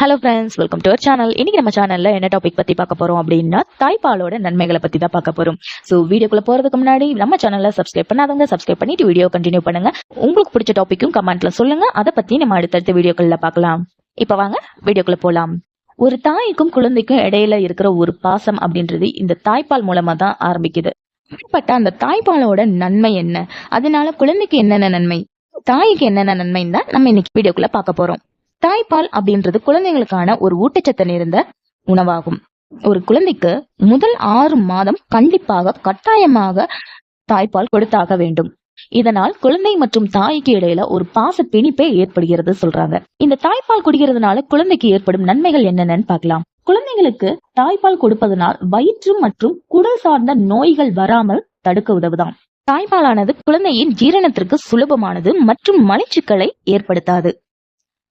Hello friends welcome to our channel இன்னைக்கு நம்ம சேனல்ல என்ன டாபிக் பத்தி பார்க்க போறோம் அப்படின்னா தாய்ப்பாலோட நன்மைகளை பத்தி தான் பார்க்க போறோம். ஸோ வீடியோக்குள்ள போறதுக்கு முன்னாடி நம்ம சேனல்ல சப்ஸ்கிரைப் பண்ணாதவங்க சப்ஸ்கிரைப் பண்ணிட்டு வீடியோ கண்டினியூ பண்ணுங்க. உங்களுக்கு பிடிச்ச டாபிக்கும் கமெண்ட்ல சொல்லுங்க. அதை பத்தி நம்ம அடுத்தடுத்த வீடியோக்கள்ல பார்க்கலாம். இப்போ வாங்க வீடியோக்குள்ள போலாம். ஒரு தாய்க்கும் குழந்தைக்கும் இடையில இருக்கிற ஒரு பாசம் அப்படின்றது இந்த தாய்ப்பால் மூலமா தான் ஆரம்பிக்குது. அப்படிப்பட்ட அந்த தாய்ப்பாலோட நன்மை என்ன? அதனால குழந்தைக்கு என்னென்ன நன்மை? தாய்க்கு என்னென்ன நன்மைன்னு தான் நம்ம இன்னைக்கு வீடியோக்குள்ள பார்க்க போறோம். தாய்ப்பால் அப்படின்றது குழந்தைங்களுக்கான ஒரு ஊட்டச்சத்து நிறைந்த உணவாகும். ஒரு குழந்தைக்கு முதல் ஆறு மாதம் கண்டிப்பாக கட்டாயமாக தாய்ப்பால் கொடுத்தாக வேண்டும். இதனால் குழந்தை மற்றும் தாய்க்கு இடையில ஒரு பாச பிணிப்பே ஏற்படுகிறது சொல்றாங்க. இந்த தாய்ப்பால் குடிக்கிறதுனால குழந்தைக்கு ஏற்படும் நன்மைகள் என்னென்னு பார்க்கலாம். குழந்தைகளுக்கு தாய்ப்பால் கொடுப்பதனால் வயிற்று மற்றும் குடல் சார்ந்த நோய்கள் வராமல் தடுக்க உதவுதான். தாய்ப்பாலானது குழந்தையின் ஜீரணத்திற்கு சுலபமானது மற்றும் மலச்சிக்கலை ஏற்படுத்தாது.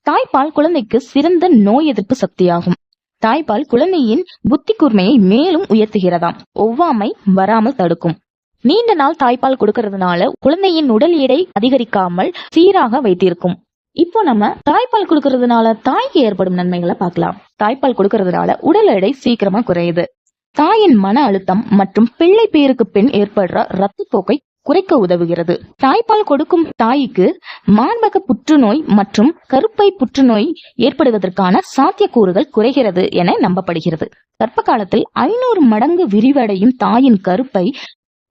தாய்ப்பால் குழந்தைக்கு சிறந்த நோய் எதிர்ப்பு சக்தியாகும். தாய்ப்பால் குழந்தையின் புத்தி கூர்மையை மேலும் உயர்த்துகிறதாம். ஒவ்வாமை வராமல் தடுக்கும். நீண்ட நாள் தாய்ப்பால் கொடுக்கறதுனால குழந்தையின் உடல் எடை அதிகரிக்காமல் சீராக வைத்திருக்கும். இப்போ நம்ம தாய்ப்பால் கொடுக்கறதுனால தாய்க்கு ஏற்படும் நன்மைகளை பார்க்கலாம். தாய்ப்பால் கொடுக்கறதுனால உடல் எடை சீக்கிரமா குறையுது. தாயின் மன அழுத்தம் மற்றும் பிள்ளை பேருக்கு பின் ஏற்படுற ரத்தப்போக்கை குறைக்க உதவுகிறது. தாய்ப்பால் கொடுக்கும் தாய்க்கு மார்பக புற்றுநோய் மற்றும் கருப்பை புற்றுநோய் ஏற்படுவதற்கான சாத்தியக்கூறுகள் குறைகிறது என நம்பப்படுகிறது. கர்ப்ப காலத்தில் ஐநூறு மடங்கு விரிவடையும் தாயின் கருப்பை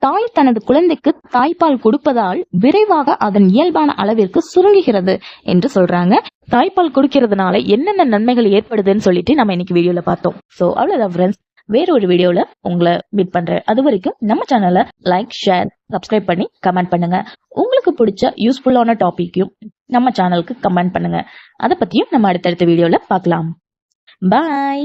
தாய் தனது குழந்தைக்கு தாய்ப்பால் கொடுப்பதால் விரைவாக அதன் இயல்பான அளவிற்கு சுருங்குகிறது என்று சொல்றாங்க. தாய்ப்பால் குடிக்கிறதுனால என்னென்ன நன்மைகள் ஏற்படுதுன்னு சொல்லிட்டு நம்ம இன்னைக்கு வீடியோல பார்த்தோம். சோ அவ்வளவுதான் ஃப்ரெண்ட்ஸ் வேற ஒரு வீடியோல உங்களை மீட் பண்றேன். அது வரைக்கும் நம்ம சேனலை லைக் ஷேர் சப்ஸ்கிரைப் பண்ணி கமெண்ட் பண்ணுங்க. உங்களுக்கு பிடிச்ச யூஸ்ஃபுல்லான டாபிக்கையும் நம்ம சேனலுக்கு கமெண்ட் பண்ணுங்க. அதை பத்தியும் நம்ம அடுத்தடுத்த வீடியோல பார்க்கலாம். பாய்